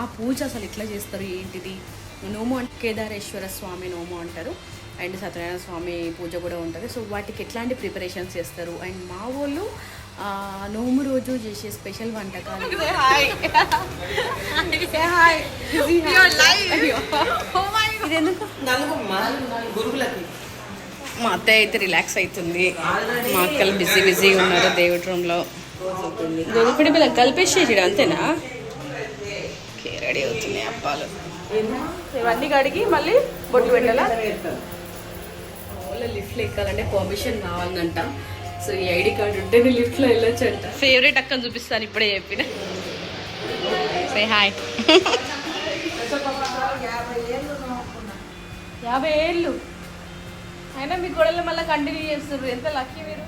ఆ పూజ అసలు ఎట్లా చేస్తారు ఏంటిది? నోము అంటే కేదారేశ్వర స్వామి నోము అంటారు. అండ్ సత్యనారాయణ స్వామి పూజ కూడా ఉంటుంది. సో వాటికి ఎట్లాంటి ప్రిపరేషన్స్ చేస్తారు? అండ్ మా వాళ్ళు ఆ, నోము రోజు చేసే స్పెషల్ వంటకాలు. గురువులకి. మా అత్తయ్య అయితే రిలాక్స్ అవుతుంది. మా అక్కలు బిజీ బిజీగా ఉన్నారు దేవుడి రూమ్లో గొడుగుపిడి పిల్లలు కలిపేసేసాడు అంతేనా? అప్పాలు ఇవన్నీ కడిగి మళ్ళీ బొట్లు పెట్టాలా? లిఫ్ట్లో ఎక్కాలంటే పర్మిషన్ కావాలంట. సో ఈ ఐడి కార్డు ఉంటేనే లిఫ్ట్లో వెళ్ళొచ్చు అంట ఫేవరెట్ అక్కని చూపిస్తాను ఇప్పుడే చెప్పిన. సే హాయ్ యాభై ఏళ్ళు. అయినా మీ గొడవలు మళ్ళీ కంటిన్యూ చేస్తారు ఎంత లక్కీ మీరు.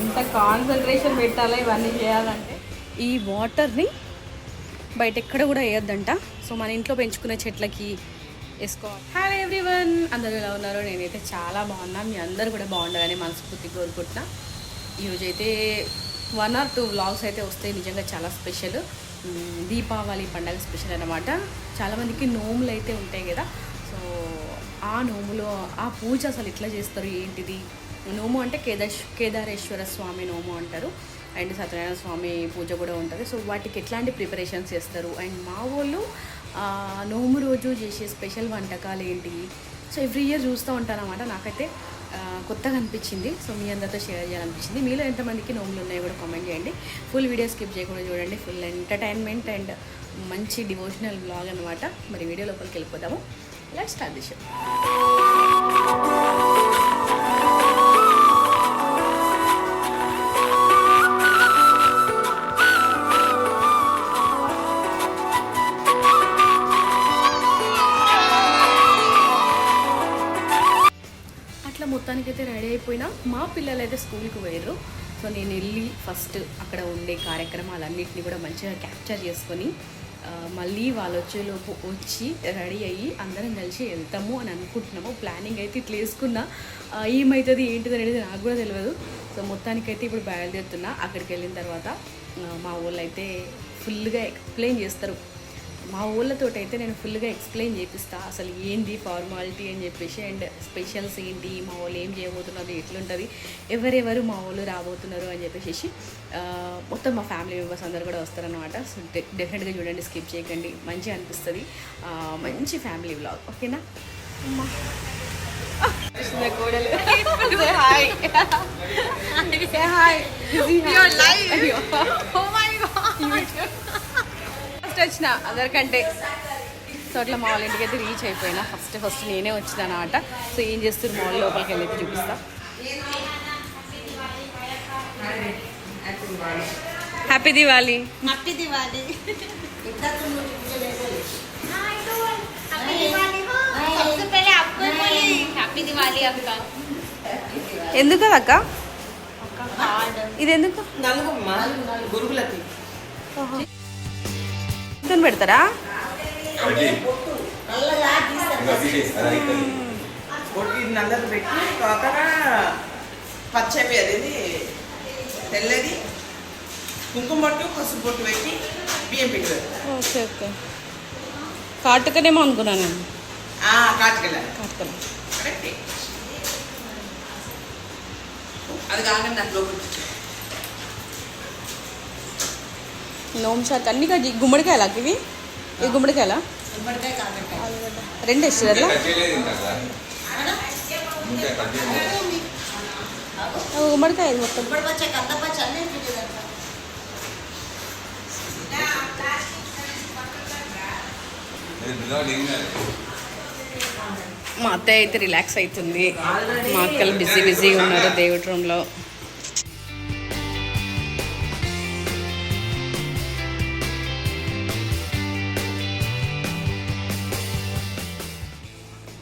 ఎంత కాన్సన్ట్రేషన్ పెట్టాలా ఇవన్నీ చేయాలంటే? ఈ వాటర్ని బయట ఎక్కడ కూడా వేయొద్దంట. సో మన ఇంట్లో పెంచుకునే చెట్లకి వేసుకోవాలి. హాయ్ ఎవ్రీవన్ అందరూ ఎలా ఉన్నారు? నేనైతే చాలా బాగున్నాను మీ అందరూ కూడా బాగుండాలని మనస్ఫూర్తిగా కోరుకుంటున్నా. ఈరోజు అయితే వన్ ఆర్ టూ వ్లాగ్స్ అయితే వస్తాయి. నిజంగా చాలా స్పెషల్ దీపావళి పండగ స్పెషల్ అనమాట చాలామందికి నోములు అయితే ఉంటాయి కదా. సో ఆ నోములో ఆ పూజ అసలు ఎట్లా చేస్తారు ఏంటిది? నోము అంటే కేదార్ కేదారేశ్వర స్వామి నోము అంటారు. అండ్ సత్యనారాయణ స్వామి పూజ కూడా ఉంటుంది. సో వాటికి ఎట్లాంటి ప్రిపరేషన్స్ చేస్తారు? అండ్ మా వాళ్ళు నోము రోజు చేసే స్పెషల్ వంటకాలు ఏంటి? సో ఎవ్రీ ఇయర్ చూస్తూ ఉంటాను అనమాట నాకైతే కొత్తగా అనిపించింది. సో మీ అందరితో షేర్ చేయాలనిపించింది. మీలో ఎంతమందికి నోములు ఉన్నాయో కూడా కామెంట్ చేయండి. ఫుల్ వీడియో స్కిప్ చేయకుండా చూడండి. ఫుల్ ఎంటర్టైన్మెంట్ అండ్ మంచి డివోషనల్ బ్లాగ్ అనమాట మరి వీడియో లోపలికి వెళ్ళిపోతాము లెట్ స్టార్ట్ ది షో అట్లా మొత్తానికైతే రెడీ అయిపోయినా మా పిల్లలు అయితే స్కూల్కి పోయారు సో నేను వెళ్ళి ఫస్ట్ అక్కడ ఉండే కార్యక్రమాలన్నింటినీ కూడా మంచిగా క్యాప్చర్ చేసుకొని మళ్ళీ వాళ్ళు వచ్చేలోపు వచ్చి రెడీ అయ్యి అందరం కలిసి వెళ్తాము అని అనుకుంటున్నాము. ప్లానింగ్ అయితే ఇట్లా వేసుకున్నా. ఏమవుతుంది ఏంటిది అనేది నాకు కూడా తెలియదు సో మొత్తానికైతే ఇప్పుడు బయలుదేరుతున్నా. అక్కడికి వెళ్ళిన తర్వాత మా వాళ్ళు అయితే ఫుల్గా ఎక్స్ప్లెయిన్ చేస్తారు. మా ఊళ్ళతో అయితే నేను ఫుల్గా ఎక్స్ప్లెయిన్ చేపిస్తా. అసలు ఏంది ఫార్మాలిటీ అని చెప్పేసి అండ్ స్పెషల్స్ ఏంటి మా వాళ్ళు ఏం చేయబోతున్నారు ఎట్లుంటుంది ఎవరెవరు మా వాళ్ళు రాబోతున్నారు అని చెప్పేసి మొత్తం మా ఫ్యామిలీ మెంబర్స్ అందరు కూడా వస్తారనమాట సో డెఫినెట్గా చూడండి స్కిప్ చేయకండి. మంచిగా అనిపిస్తుంది. మంచి ఫ్యామిలీ వ్లాగ్. ఓకేనా? హాయ్ హాయ్ ఫస్ట్ వచ్చిన అందరికంటే. సో అట్లా మాల్ ఇంటికి అయితే రీచ్ అయిపోయినా. ఫస్ట్ ఫస్ట్ నేనే వచ్చిన అనమాట సో ఏం చేస్తారు మాల్ లోపలికి వెళ్ళి చూపిస్తా. హ్యాపీ దివాలి హ్యాపీ దివాలి ఎందుకు అక్క? ఇది ఎందుకు గురుగులకి ఇంకొని పెడతారా? నల్లది పెట్టి కాకర పచ్చవి అనేది తెల్లది కుంకుమ బొట్టు పసుపు బొట్టు పెట్టి బియ్యం పిండి. Okay okay. కాటుకనేమో అనుకున్నాను నేను. ఆ కాచుకెళ్ళ కాటుకనే కరెక్టే. అది కాగానే నాకు లోపలికి నోమ్ షాక్ అన్ని కట్ గుమ్మడికాయలా ఇవి? ఈ గుమ్మడికాయలా? రెండు ఇస్తారా గుమ్మడికాయ ఇది మొత్తం. మా అత్తయ్య అయితే రిలాక్స్ అవుతుంది. మా అక్కలు బిజీ బిజీగా ఉన్నారు దేవుడి రూమ్లో.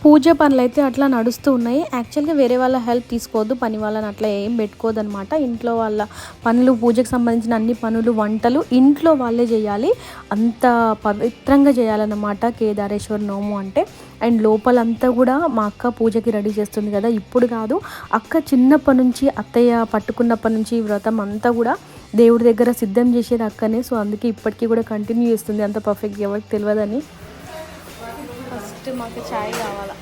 పూజ పనులు అయితే అట్లా నడుస్తూ ఉన్నాయి. యాక్చువల్గా వేరే వాళ్ళ హెల్ప్ తీసుకోవద్దు. పని వాళ్ళని అట్లా ఏం పెట్టుకోదు అనమాట ఇంట్లో వాళ్ళ పనులు పూజకు సంబంధించిన అన్ని పనులు వంటలు ఇంట్లో వాళ్ళే చేయాలి. అంత పవిత్రంగా చేయాలన్నమాట కేదారేశ్వర నోము అంటే. అండ్ లోపలంతా కూడా మా అక్క పూజకి రెడీ చేస్తుంది కదా. ఇప్పుడు కాదు అక్క చిన్నప్పటి నుంచి అత్తయ్య పట్టుకున్నప్పటి నుంచి ఈ వ్రతం అంతా కూడా దేవుడి దగ్గర సిద్ధం చేసేది అక్కనే. సో అందుకే ఇప్పటికీ కూడా కంటిన్యూ చేస్తుంది. అంత పర్ఫెక్ట్ ఎవరికి తెలియదని. ఫస్ట్ మాకు చాయ్ కావాలా.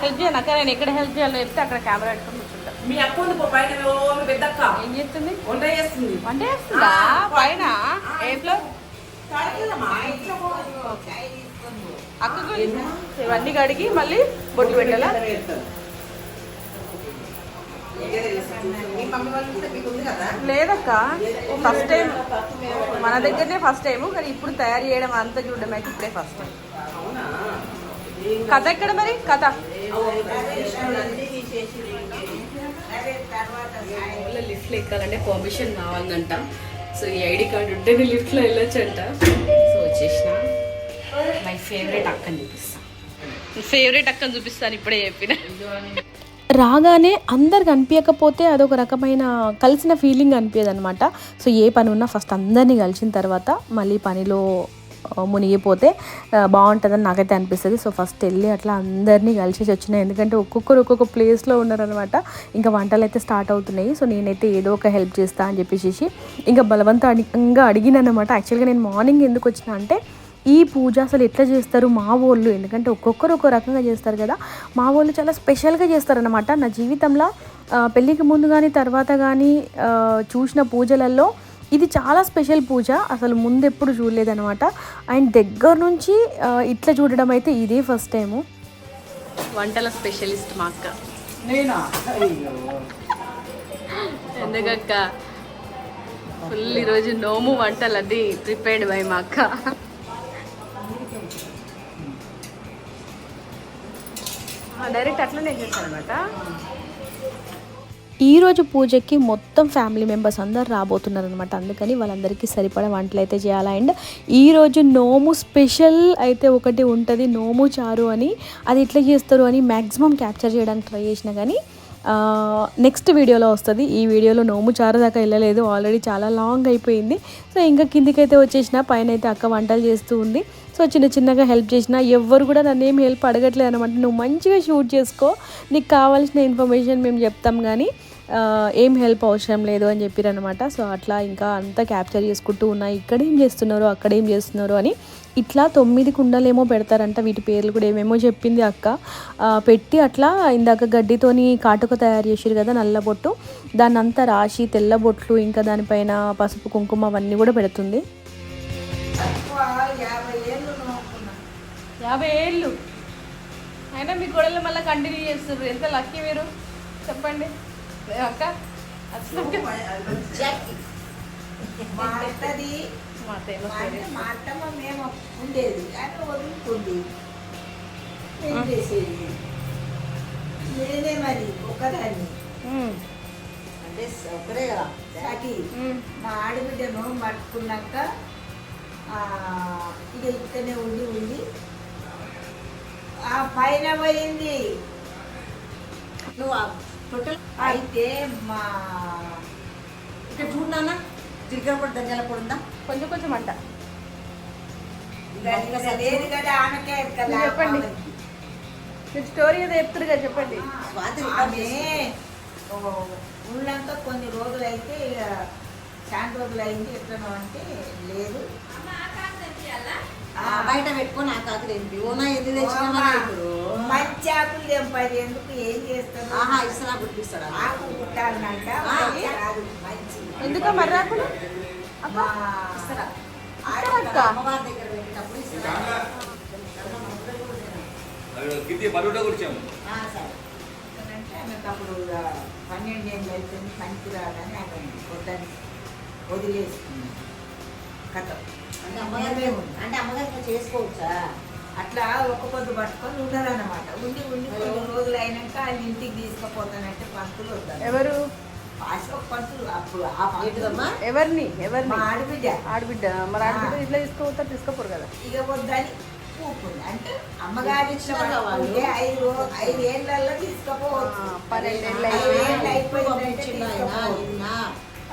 హెల్ప్ చేయను అక్క నేను ఎక్కడ హెల్ప్ చేయాలో చెప్తే అక్కడ కెమెరా పెట్టుకొని కూర్చుంటా. మీ అక్క ఉంది పో పైన ఓ మీ పెద్దక్క. ఏం చేస్తుంది? వంట చేస్తుంది. వంట చేస్తుందా? పైన? ఏ ఫ్లోర్ అక్కకు ఇవన్నీ కడిగి మళ్ళీ బొట్లు పెట్టాలా. లేదక్క. ఫస్ట్ టైం మన దగ్గరనే ఫస్ట్ టైం కానీ ఇప్పుడు తయారు చేయడం అంతా చూడడం అయితే ఇప్పుడే ఫస్ట్ టైం అవునా కథ ఎక్కడ మరి? కథ. లిఫ్ట్లో ఎక్కాలంటే పర్మిషన్ కావాలంట. సో ఈ ఐడి కార్డు ఉంటేనే లిఫ్ట్లో వెళ్ళొచ్చంట. సో వచ్చేసిన. మై ఫేవరెట్ అక్కని చూపిస్తాను ఫేవరెట్ అక్కని చూపిస్తాను ఇప్పుడే చెప్పిన. రాగానే అందరికి అనిపించకపోతే అదొక రకమైన కలిసిన ఫీలింగ్ అనిపించదు అనమాట సో ఏ పని ఉన్నా ఫస్ట్ అందరినీ కలిసిన తర్వాత మళ్ళీ పనిలో మునిగిపోతే బాగుంటుందని నాకైతే అనిపిస్తుంది. సో ఫస్ట్ వెళ్ళి అట్లా అందరినీ కలిసేసి వచ్చినాయి ఎందుకంటే ఒక్కొక్కరు ఒక్కొక్క ప్లేస్లో ఉన్నారనమాట ఇంకా వంటలు అయితే స్టార్ట్ అవుతున్నాయి. సో నేనైతే ఏదో ఒక హెల్ప్ చేస్తా అని చెప్పేసి ఇంకా బలవంతంగా అడిగినాను అనమాట యాక్చువల్గా నేను మార్నింగ్ ఎందుకు వచ్చిన అంటే ఈ పూజ అసలు ఎట్లా చేస్తారు మా వాళ్ళు? ఎందుకంటే ఒక్కొక్కరు ఒక్కో రకంగా చేస్తారు కదా. మా వాళ్ళు చాలా స్పెషల్గా చేస్తారనమాట నా జీవితంలో పెళ్ళికి ముందు కానీ తర్వాత కానీ చూసిన పూజలలో ఇది చాలా స్పెషల్ పూజ. అసలు ముందు ఎప్పుడు చూడలేదనమాట అండ్ దగ్గర నుంచి ఇట్లా చూడడం అయితే ఇదే ఫస్ట్ టైము. వంటల స్పెషలిస్ట్ మా అక్క. నేనా? అయ్యో ఎందుకక్క? ఫుల్ ఈరోజు నోము వంటలు అది ప్రిపేర్డ్ బై మా అక్క. డైరెక్ట్ అట్లనే చేస్తారనమాట ఈరోజు పూజకి మొత్తం ఫ్యామిలీ మెంబర్స్ అందరు రాబోతున్నారు అనమాట అందుకని వాళ్ళందరికీ సరిపడా వంటలు అయితే చేయాలి. అండ్ ఈరోజు నోము స్పెషల్ అయితే ఒకటి ఉంటుంది నోము చారు అని. అది ఎట్లా చేస్తారు అని మ్యాక్సిమం క్యాప్చర్ చేయడానికి ట్రై చేసిన కానీ నెక్స్ట్ వీడియోలో వస్తుంది. ఈ వీడియోలో నోము చారు దాకా వెళ్ళలేదు. ఆల్రెడీ చాలా లాంగ్ అయిపోయింది. సో ఇంకా కిందికైతే వచ్చేసిన పైన అయితే అక్క వంటలు చేస్తూ ఉంది. సో చిన్న చిన్నగా హెల్ప్ చేసిన ఎవ్వరు కూడా నన్ను ఏం హెల్ప్ అడగట్లేదు అనమాట. నువ్వు మంచిగా షూట్ చేసుకో నీకు కావాల్సిన ఇన్ఫర్మేషన్ మేము చెప్తాం కానీ ఏం హెల్ప్ అవసరం లేదు అని చెప్పారనమాట సో అట్లా ఇంకా అంతా క్యాప్చర్ చేసుకుంటూ ఉన్నా ఇక్కడ ఏం చేస్తున్నారు అక్కడ ఏం చేస్తున్నారు అని ఇట్లా తొమ్మిది కుండలేమో పెడతారంట. వీటి పేర్లు కూడా ఏమేమో చెప్పింది అక్క. పెట్టి అట్లా ఇందాక గడ్డితోని కాటుక తయారు చేసారు కదా నల్ల బొట్టు దాన్ని అంతా రాసి తెల్ల బొట్లు ఇంకా దానిపైన పసుపు కుంకుమ అవన్నీ కూడా పెడుతుంది. యాభై ఏళ్ళు. అయినా మీ గొడవలు మళ్ళీ కంటిన్యూ చేస్తున్నారు ఎంత లక్కీ మీరు? చెప్పండి. అక్క? అసలు మా అత్తమ్మ మేము ఉండేది. అంటే వదులుకుంది. ఏం చేసేది? నేనే మరి ఒకదాన్ని అంటే ఒకరే కదా. సాకి మా ఆడబిడ్డను పట్టుకున్నాక ఆ, ఇక ఇక్కడనే ఉండి ఉండి ఆ పైన పోయింది. నువ్వు ఆ టోటల్ అయితే మా ఇక్కడ చూడన్నా జీలకర్ర పొడి ధనియాల పొడి ఉందా? కొంచెం కొంచెం అంట. లేదు కదా ఆమెకే చెప్పండి. మీరు స్టోరీ ఏదో చెప్తారు కదా చెప్పండి. ఊళ్ళంతా కొన్ని రోజులు అయితే ఇక చాలా రోజులు అయింది ఎట్లనో అంటే లేదు. బయట పెట్టుకొని నాకు కాకు తెంపి ఓనా ఎందుకు తెచ్చినా ఇప్పుడు? మంచి ఆకులు తెంపాలి ఎందుకు? ఏం చేస్తాడు ఆహా ఇసలా గుర్తిస్తాడు ఆకు గుట్టాలంట మంచి ఎందుకు ఆకులు ఇస్తారా అమ్మవారి దగ్గర పెట్టేటప్పుడు ఇస్తారా అప్పుడు పన్నెండు ఏళ్ళు అయితే పనికి రాదని అక్కడ వద్దని వదిలేసుకున్నాను కథ. అంటే అమ్మగారి అంటే అమ్మగారి ఇట్లా చేసుకోవచ్చా? అట్లా ఒక్క పొద్దు పట్టుకొని ఉన్నారన్నమాట ఉండి ఉండి కొన్ని రోజులు అయినాక ఆయన ఇంటికి తీసుకుపోతానంటే పంతులు వద్దారు ఎవరు? అశోక్ పంతులు. అప్పుడు ఆ పంతులు ఏంటిదమ్మా? ఎవరిని? ఎవరిని? మా ఆడబిడ్డ. ఆడబిడ్డ. మరి ఆడబిడ్డ ఇట్లా తీసుకోపోతారు తీసుకోపోరు కదా. ఇక వద్దని ఊపుంది అంటే అమ్మగారి వాళ్ళు. ఐదు రో- ఐదు ఏళ్ళల్లో తీసుకోపోవచ్చు పన్నెండేళ్ళు ఐదు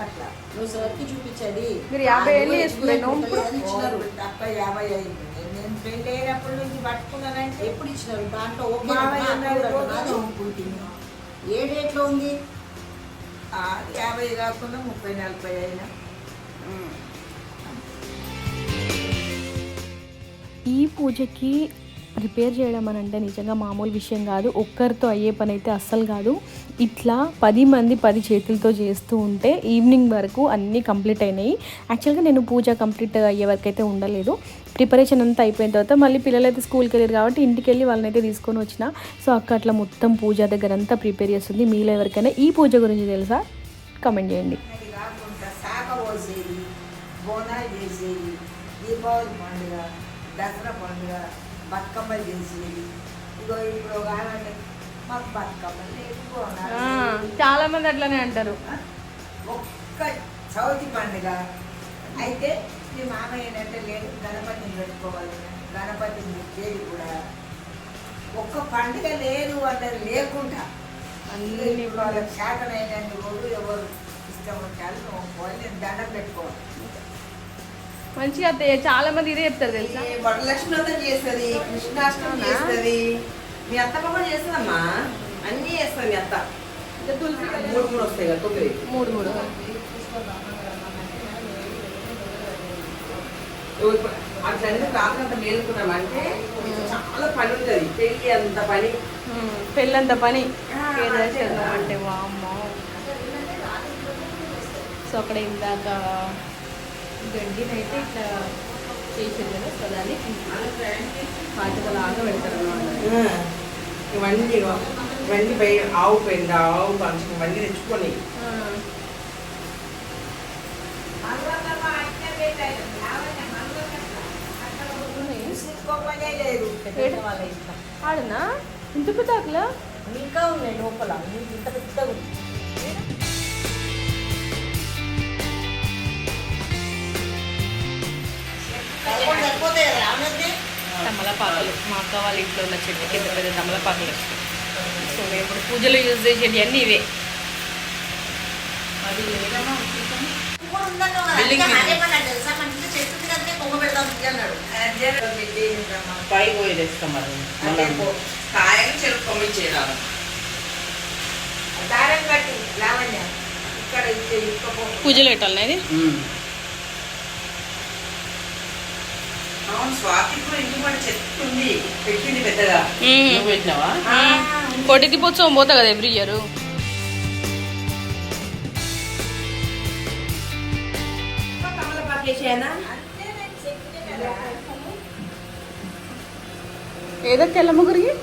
అట్లా. నువ్వు సార్కి చూపించండి మీరు యాభై ఏళ్ళు ఇచ్చినారు. యాభై అయింది. నేను పెళ్ళి అయినప్పటి నుంచి పట్టుకున్నానంటే ఎప్పుడు ఇచ్చినారు? దాంట్లో. ఏ డేట్లో ఉంది? ఆ, యాభై కాకుండా ముప్పై నలభై అయినా. ఈ పూజకి ప్రిపేర్ చేయడం అని అంటే నిజంగా మామూలు విషయం కాదు. ఒక్కరితో అయ్యే పని అయితే అస్సలు కాదు. ఇట్లా పది మంది పది చేతులతో చేస్తూ ఉంటే ఈవినింగ్ వరకు అన్నీ కంప్లీట్ అయినాయి. యాక్చువల్గా నేను పూజ కంప్లీట్ అయ్యే వరకు అయితే ఉండలేదు. ప్రిపరేషన్ అంతా అయిపోయిన తర్వాత మళ్ళీ పిల్లలు అయితే స్కూల్కి వెళ్ళారు కాబట్టి ఇంటికి వెళ్ళి వాళ్ళని అయితే తీసుకొని వచ్చిన. సో అక్క అట్లా మొత్తం పూజ దగ్గర అంతా ప్రిపేర్ చేస్తుంది. మీలో ఎవరికైనా ఈ పూజ గురించి తెలుసా? కమెంట్ చేయండి. దీపావళి పండుగ దసరా పండుగ బతుకమ్మ చేసేది. ఇగో ఇప్పుడు చాలా మంది అట్లనే అంటారు. ఒక్క చవితి పండుగ. అయితే మీ మామయ్య ఏంటంటే లేదు గణపతిని పెట్టుకోవాలి. గణపతిని పెట్టేది కూడా. ఒక్క పండుగ లేదు అన్నది లేకుండా అన్ని వాళ్ళకి శాఖనైనన్ని రోజు ఎవరు ఇష్టం నోకోవాలి నేను దండం పెట్టుకోవాలి. మంచిగా చాలా మంది ఇదే చెప్తారు తెలుసా? వరలక్ష్మి చేస్తుంది కృష్ణాష్టమి చేస్తుంది. మీ అత్తమ్మ కూడా చేస్తుందమ్మా. అన్నీ చేస్తుంది మీ అత్త. మూడు మూడు వస్తాయి కదా తొమ్మిది. మూడు మూడు. అట్లా ఎందుకు రాత్రి అంత మేలుకున్నామంటే చాలా పని ఉంటుంది. పెళ్ళి అంత పని. ఉమ్, పెళ్ళంత పని. అంటే వామ్మో. సో అక్కడ ఇందాక గడ్డినైతే ఇట్లా చేసారు కదా సో దాన్ని పాతకలాగా పెడతారు అన్నమాట ఇవన్నీ ఇవన్నీ బయ ఆవు పెండ ఆవు పంచం. ఇవన్నీ తెచ్చుకొని. ఆడునా? ఇంత పెద్దాకలా ఇంకా ఉన్నాయి లోపల. ఇంత పెద్దగా ఉంది రావణద్ది తమలపాకులు. మా అక్క వాళ్ళ ఇంట్లో ఉన్న చెట్టు కింద పెద్ద తమలపాకులు. సో మేము ఇప్పుడు పూజలో యూజ్ చేసేవి అన్నీ ఇవే. అది పై పోయి తెస్తాం మరి. అదే పో. కాయలు చెరుకు పంపించేయాలి దారం కట్టి. లావణ్య ఇక్కడ ఇచ్చే ఇక్కపో పూజలు పెట్టాలి ఇది అవును స్వాతి కూడా ఇంటి మన చెట్టు ఉంది పెట్టింది పెద్దగా మ్మ్. నువ్వు పెట్టినావా కోటి దీపోత్సవం పోతా కదా ఎవ్రీ ఇయర్ ఏదో తెల్ల ముగ్గురికి?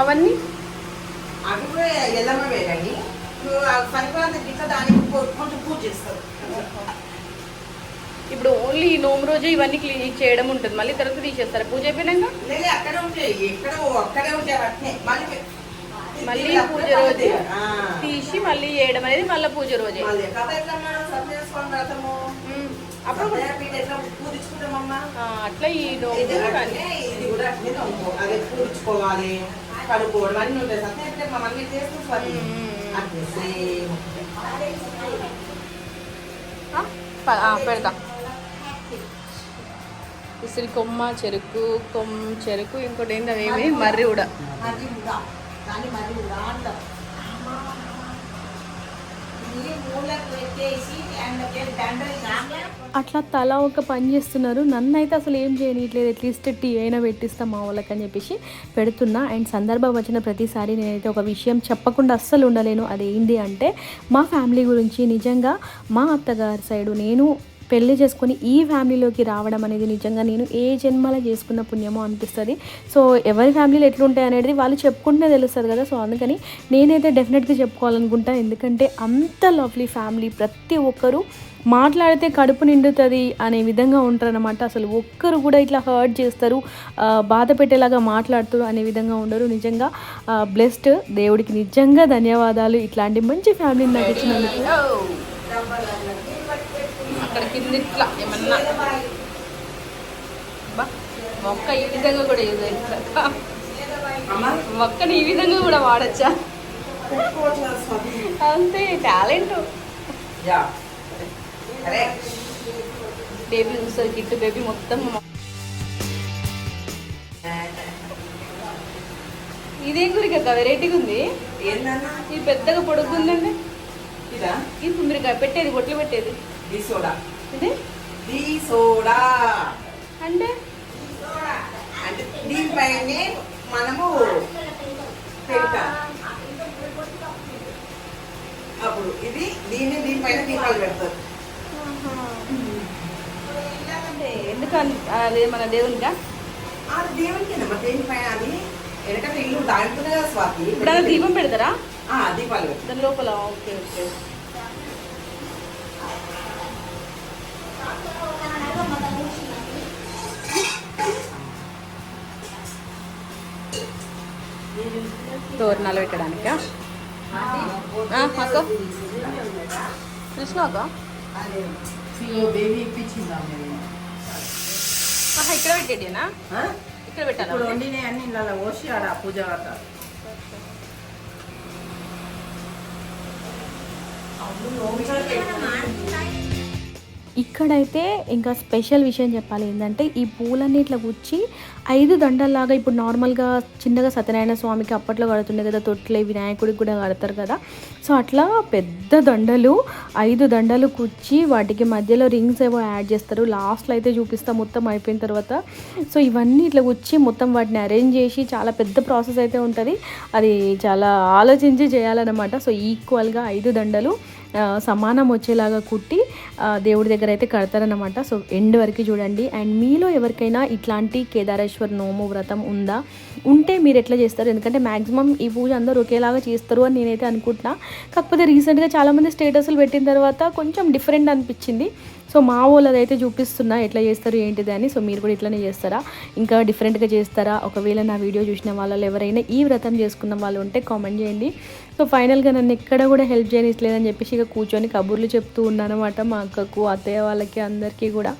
అవన్నీ? అవి కూడా నువ్వు ఆ సంక్రాంతి గిట్ల దానికి కొంచెం పూజ చేస్తావు. ఇప్పుడు ఓన్లీ నోము రోజు ఇవన్నీ క్లీన్ చేయడం ఉంటుంది. మళ్ళీ తర్వాత తీసేస్తారు. పూజ అయిపోయినాక? మళ్ళీ పూజ రోజే. తీసి మళ్ళీ చేయడం అనేది మళ్ళీ పూజ రోజే. అప్పుడు అట్లా ఈ పూజించుకోవాలి కడుక్కోవడం అన్నీ ఉంటాయి. అట్లే పెడతా. ఉసిరి కొమ్మ చెరుకు కొమ్మ చెరుకు ఇంకోటి ఏంది అవేమి మర్రి కూడా అట్లా తల ఒక పని చేస్తున్నారు. నన్ను అయితే అసలు ఏం చేయనట్లేదు అట్లీస్ట్ టీ అయినా పెట్టిస్తాం మా వాళ్ళకి అని చెప్పేసి పెడుతున్నా. అండ్ సందర్భం వచ్చిన ప్రతిసారి నేనైతే ఒక విషయం చెప్పకుండా అస్సలు ఉండలేను. అదేంటి అంటే మా ఫ్యామిలీ గురించి నిజంగా మా అత్తగారి సైడు నేను పెళ్ళి చేసుకొని ఈ ఫ్యామిలీలోకి రావడం అనేది నిజంగా నేను ఏ జన్మలో చేసుకున్న పుణ్యమో అనిపిస్తుంది. సో ఎవరి ఫ్యామిలీలో ఎట్లుంటాయి అనేది వాళ్ళు చెప్పుకుంటే తెలుస్తుంది కదా. సో అందుకని నేనైతే డెఫినెట్గా చెప్పుకోవాలనుకుంటా. ఎందుకంటే అంత లవ్లీ ఫ్యామిలీ ప్రతి ఒక్కరూ మాట్లాడితే కడుపు నిండుతుంది అనే విధంగా ఉంటారనమాట అసలు ఒక్కరు కూడా ఇట్లా హర్ట్ చేస్తారు బాధ పెట్టేలాగా మాట్లాడుతారు అనే విధంగా ఉండరు. నిజంగా బ్లెస్డ్ దేవుడికి నిజంగా ధన్యవాదాలు. ఇట్లాంటి మంచి ఫ్యామిలీని నాకు ఇచ్చినందుకు. అక్కడ కింద ఇట్లా ఏమన్నా. మొక్క ఈ విధంగా కూడా యూజ్ అవుతుంది? మొక్కని ఈ విధంగా కూడా వాడచ్చా? కదా అంతే టాలెంట్. బేబీ చూస్తారు కిట్టు బేబీ మొత్తం. ఇదేం గురిక వెరైటీగా ఉంది. ఇది పెద్దగా పొడుగుందండి ఇదా? మీరు పెట్టేది బొట్లు పెట్టేది. సోడా ఇది సోడా అంటే? అంటే దీనిపైనే మనము పెడతాం. అప్పుడు ఇది దీన్ని దీనిపైన దీపాలు పెడతారు. అదే మన దేవునికి? దేనిపైన అది ఎందుకంటే ఇల్లు స్వాతి. ఇప్పుడు దీపం పెడతారా? దీపాలు దాని లోపల ఓకే ఓకే. తోరణాలు పెట్టడానికా ఆ, అక్క? కృష్ణ అక్క ఇక్కడ పెట్టేటినా? ఇక్కడ ఇప్పుడు పెట్టాలా వండినవి అన్ని ఇలా పోసి ఆడ పూజ ఇక్కడైతే ఇంకా స్పెషల్ విషయం చెప్పాలి ఏంటంటే ఈ పూలన్నీ ఇట్లా గుచ్చి ఐదు దండల్లాగా ఇప్పుడు నార్మల్గా చిన్నగా సత్యనారాయణ స్వామికి అప్పట్లో కడుతుండే కదా తొట్లే వినాయకుడికి కూడా కడతారు కదా. సో అట్లా పెద్ద దండలు ఐదు దండలు కుచ్చి వాటికి మధ్యలో రింగ్స్ ఏవో యాడ్ చేస్తారు. లాస్ట్లో అయితే చూపిస్తా మొత్తం అయిపోయిన తర్వాత. సో ఇవన్నీ ఇట్లా కుచ్చి మొత్తం వాటిని అరేంజ్ చేసి చాలా పెద్ద ప్రాసెస్ అయితే ఉంటుంది. అది చాలా ఆలోచించి చేయాలన్నమాట. సో ఈక్వల్గా ఐదు దండలు సమానం వచ్చేలాగా కుట్టి దేవుడి దగ్గర అయితే కడతారనమాట సో ఎండ్ వరకు చూడండి. అండ్ మీలో ఎవరికైనా ఇట్లాంటి కేదారేశ్వర్ నోము వ్రతం ఉందా? ఉంటే మీరు ఎట్లా చేస్తారు? ఎందుకంటే మ్యాక్సిమం ఈ పూజ అందరూ ఒకేలాగా చేస్తారు అని నేనైతే అనుకుంటున్నా. కాకపోతే రీసెంట్గా చాలామంది స్టేటస్లు పెట్టిన తర్వాత కొంచెం డిఫరెంట్ అనిపించింది. సో మా వాళ్ళది అయితే చూపిస్తున్నా ఎట్లా చేస్తారు ఏంటిది అని. సో మీరు కూడా ఇట్లానే చేస్తారా? ఇంకా డిఫరెంట్గా చేస్తారా? ఒకవేళ నా వీడియో చూసిన వాళ్ళు ఎవరైనా ఈ వ్రతం చేసుకున్న వాళ్ళు ఉంటే కామెంట్ చేయండి. సో ఫైనల్గా నన్ను ఎక్కడ కూడా హెల్ప్ చేయనిట్లేదని చెప్పేసి ఇక కూర్చొని కబుర్లు చెప్తూ ఉన్నానమాట అనమాట మా అక్కకు అత్తయ్య వాళ్ళకి అందరికీ కూడా.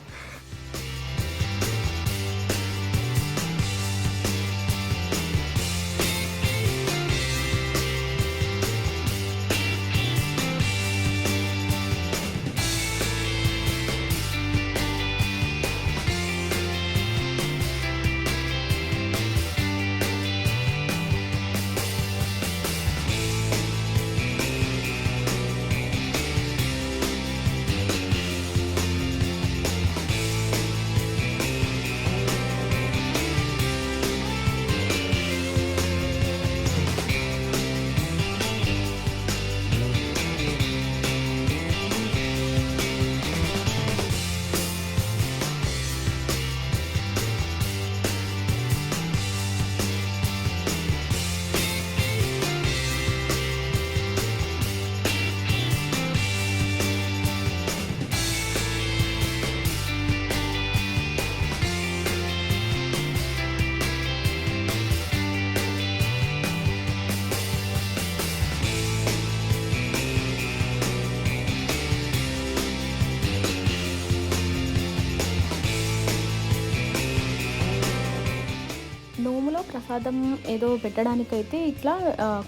ప్రసాదం ఏదో పెట్టడానికైతే ఇట్లా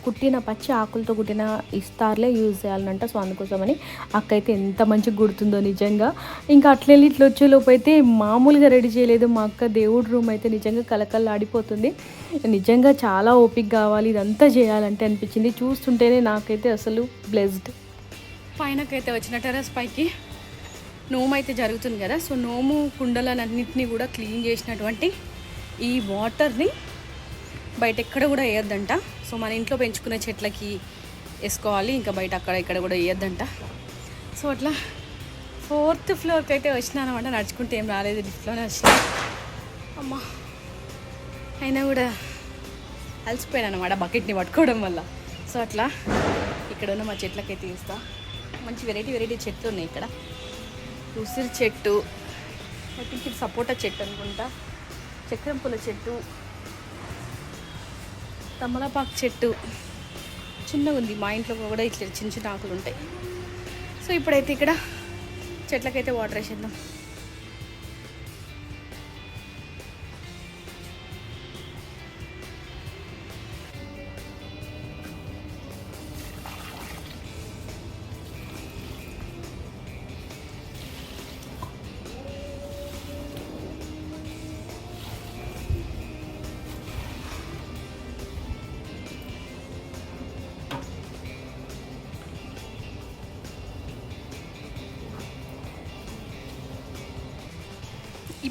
కుట్టిన పచ్చి ఆకులతో కుట్టిన ఇస్తార్లే యూజ్ చేయాలంట సో అందుకోసమని అక్కయితే ఎంత మంచిగా గుర్తుందో నిజంగా. ఇంకా అట్లే ఇట్లా వచ్చేలోపు అయితే మామూలుగా రెడీ చేయలేదు మా అక్క. దేవుడి రూమ్ అయితే నిజంగా కలకల్లాడిపోతుంది నిజంగా చాలా ఓపిక కావాలి ఇదంతా చేయాలంటే అనిపించింది. చూస్తుంటేనే నాకైతే అసలు బ్లెస్డ్ పైనకైతే వచ్చిన టెరస్ పైకి నోము అయితే జరుగుతుంది కదా. సో నోము కుండలన్నింటినీ కూడా క్లీన్ చేసినటువంటి ఈ వాటర్ని బయట ఎక్కడ కూడా వేయొద్దంట. సో మన ఇంట్లో పెంచుకునే చెట్లకి వేసుకోవాలి. ఇంకా బయట అక్కడ ఇక్కడ కూడా వేయొద్దంట. సో అట్లా ఫోర్త్ ఫ్లోర్కి అయితే వచ్చినా అనమాట. నడుచుకుంటే ఏం రాలేదు లిఫ్ట్లోనే వచ్చిన. అమ్మా. అయినా కూడా అలసిపోయాను అనమాట బకెట్ని పట్టుకోవడం వల్ల. సో అట్లా ఇక్కడ ఉన్న మా చెట్లకైతే ఇస్తా మంచి వెరైటీ వెరైటీ చెట్లు ఉన్నాయి ఇక్కడ. ఉసిరి చెట్టు ఐ థింక్ ఇది సపోటా చెట్టు అనుకుంటా. చక్రం పూల చెట్టు. తమలపాకు చెట్టు చిన్నగా ఉంది. మా ఇంట్లో కూడా ఇట్లా చిన్న చిన్న ఆకులు ఉంటాయి. సో ఇప్పుడైతే ఇక్కడ చెట్లకైతే వాటర్ వేసేద్దాం.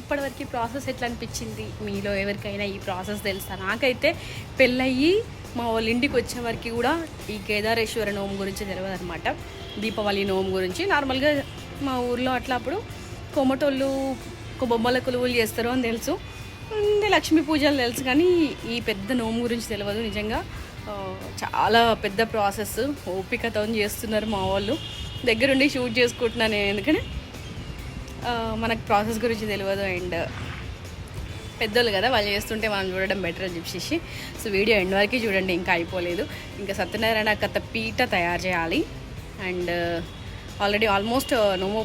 ఇప్పటివరకు ప్రాసెస్ ఎట్లా అనిపించింది మీలో ఎవరికైనా ఈ ప్రాసెస్ తెలుసా? నాకైతే పెళ్ళయ్యి మా వాళ్ళ ఇంటికి వచ్చే వరకు కూడా ఈ కేదారేశ్వర నోము గురించి తెలియదు అనమాట దీపావళి నోము గురించి. నార్మల్గా మా ఊర్లో అట్లా అప్పుడు కొమ్మటోళ్ళు ఒక బొమ్మల కొలువులు చేస్తారు అని తెలుసు. లక్ష్మీ పూజలు తెలుసు కానీ ఈ పెద్ద నోము గురించి తెలియదు నిజంగా. చాలా పెద్ద ప్రాసెస్. ఓపికతో చేస్తున్నారు మా వాళ్ళు. దగ్గరుండి షూట్ చేసుకుంటున్నాను. ఎందుకంటే మనకు ప్రాసెస్ గురించి తెలియదు అండ్ పెద్దోళ్ళు కదా వాళ్ళు చేస్తుంటే మనం చూడడం బెటర్ అని చెప్పేసి. సో వీడియో ఎండ్ వరకు చూడండి ఇంకా అయిపోలేదు. ఇంకా సత్యనారాయణ కథ పీట తయారు చేయాలి. And uh, already almost uh, నోము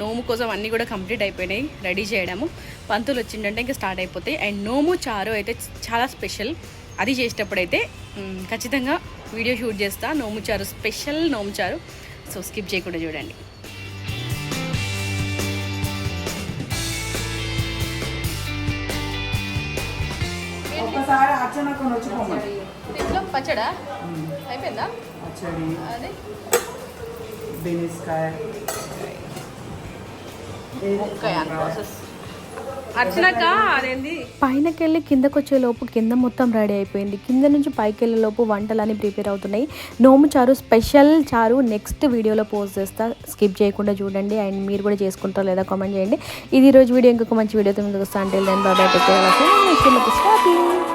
నోము కోసం అన్నీ కూడా కంప్లీట్ అయిపోయినాయి రెడీ చేయడము. పంతులు వచ్చిందంటే ఇంకా స్టార్ట్ అయిపోతాయి. అండ్ నోము చారు అయితే చాలా స్పెషల్ అది చేసేటప్పుడైతే ఖచ్చితంగా వీడియో షూట్ చేస్తా. నోము చారు స్పెషల్ నోము చారు. సో స్కిప్ చేయకుండా చూడండి. వచ్చి పోమని ఇంట్లో పచ్చడా? అయిపోయిందా? పచ్చడి అదే? బెనిస్కాయ అర్చనక? అదేంది? పైనకి వెళ్ళి కిందకు వచ్చే లోపు కింద మొత్తం రెడీ అయిపోయింది. కింద నుంచి పైకి వెళ్ళే లోపు వంటలన్నీ ప్రిపేర్ అవుతున్నాయి. నోము చారు స్పెషల్ చారు నెక్స్ట్ వీడియోలో పోస్ట్ చేస్తా. స్కిప్ చేయకుండా చూడండి. అండ్ మీరు కూడా చేసుకుంటారో లేదా కామెంట్ చేయండి. ఇది రోజు వీడియో. ఇంకొక మంచి వీడియోతో ముందుకు వస్తా. అంటే దెన్ బాబాయ్ టేక్ స్టార్టింగ్